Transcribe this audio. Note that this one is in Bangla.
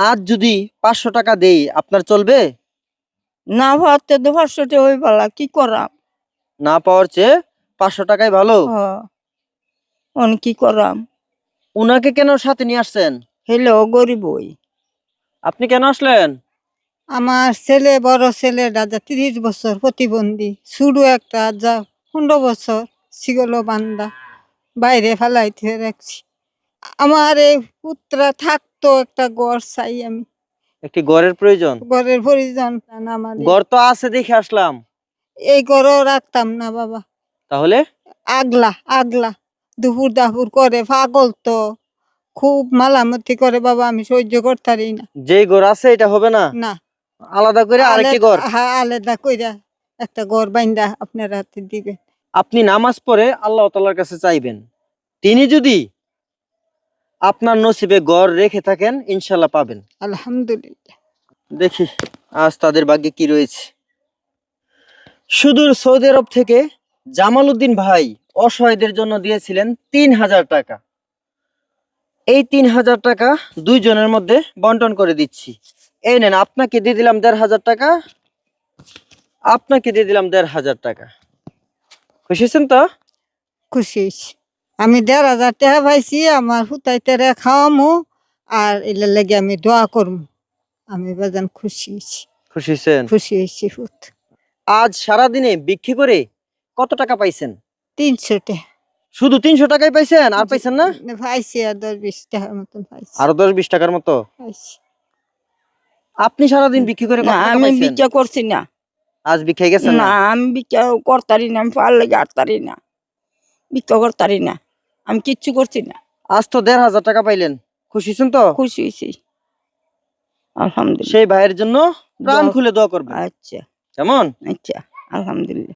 আজ যদি পাঁচশো টাকা দেই আপনার চলবে? না ভাবতে তো পাঁচশোটা ওই পালা কি করাম? না পাওয়ার চেয়ে পাঁচশো টাকাই ভালো। অন কি করাম? উনাকে কেন সাথে নিয়ে আসছেন? হেলো গরিব ওই। আপনি কেন আসলেন? আমার ছেলে বড় ছেলে রাজা তিরিশ বছর প্রতিবন্ধী শুরু একটা যা পনেরো বছর ছিল বান্দা বাইরে ফেলাইতে রাখছি। আমার এই পুত্রা থাকতো একটা গড় চাই আমি। একটি গড়ের প্রয়োজন? গড়ের পরিজন আমার গড় তো আছে দেখে আসলাম। এই গড়ও রাখতাম না বাবা। তাহলে? আগলা আগলা। দুপুর দাপুর করে পাগল তো। খুব মালামতি করে বাবা আমি সহ্য করতারি না। যে গড় আছে এটা হবে না? না। আলাদা করে আরেকটি আলাদা- গড় হ্যাঁ আলাদা কইরা একটা গড় বাইন্দা আপনার হাতে দিবেন। আপনি নামাজ পড়ে আল্লাহ তালার কাছে চাইবেন। তিনি যদি আপনার নসিবে গড় রেখে থাকেন ইনশাল্লাহ পাবেন। আলহামদুলিল্লাহ। দেখি আজ তাদের ভাগ্যে কি রয়েছে। সুদূর সৌদি আরব থেকে জামাল উদ্দিন ভাই অসহায়দের জন্য দিয়েছিলেন তিন হাজার টাকা। এই তিন হাজার টাকা দুইজনের মধ্যে বন্টন করে দিচ্ছি। এই নেন আপনাকে দিয়ে দিলাম দেড় হাজার টাকা। আপনাকে দিয়ে দিলাম দেড় হাজার টাকা। খুশি হয়েছেন তো? খুশি হয়েছি। আমি দেড় হাজার টাকা পাইছি আমার হুতাই তেরে খাওয়ামু আর এলে লেগে আমি দোয়া করব আমি বাজান খুশি হয়েছি। খুশি হয়েছেন? খুশি হয়েছি হুত আজ সারাদিনে বিক্রি করে কত টাকা পাইছেন? তিনশো টাকা শুধু তিনশো টাকাই পাইছেন? আর পাইছেন না? পাইছি আর দশ বিশ টাকার মতন পাইছি। আরও দশ বিশ টাকার মতো? পাইছি। আপনি সারাদিন বিক্রি করে আমি? বিক্রি করছি না। আজ বিক্রি গেছেন না? আমি বিক্রি করতারি না আমি পারলে আটতারি না। বিক্রি করতারি না। আমি কিচ্ছু করছি না। আজ তো দেড় হাজার টাকা পাইলেন। খুশি হয়েছেন তো? খুশি হয়েছি। আলহামদুলিল্লাহ। সেই ভাইয়ের জন্য প্রাণ খুলে দোয়া করবেন। আচ্ছা। কেমন? আচ্ছা আলহামদুলিল্লাহ।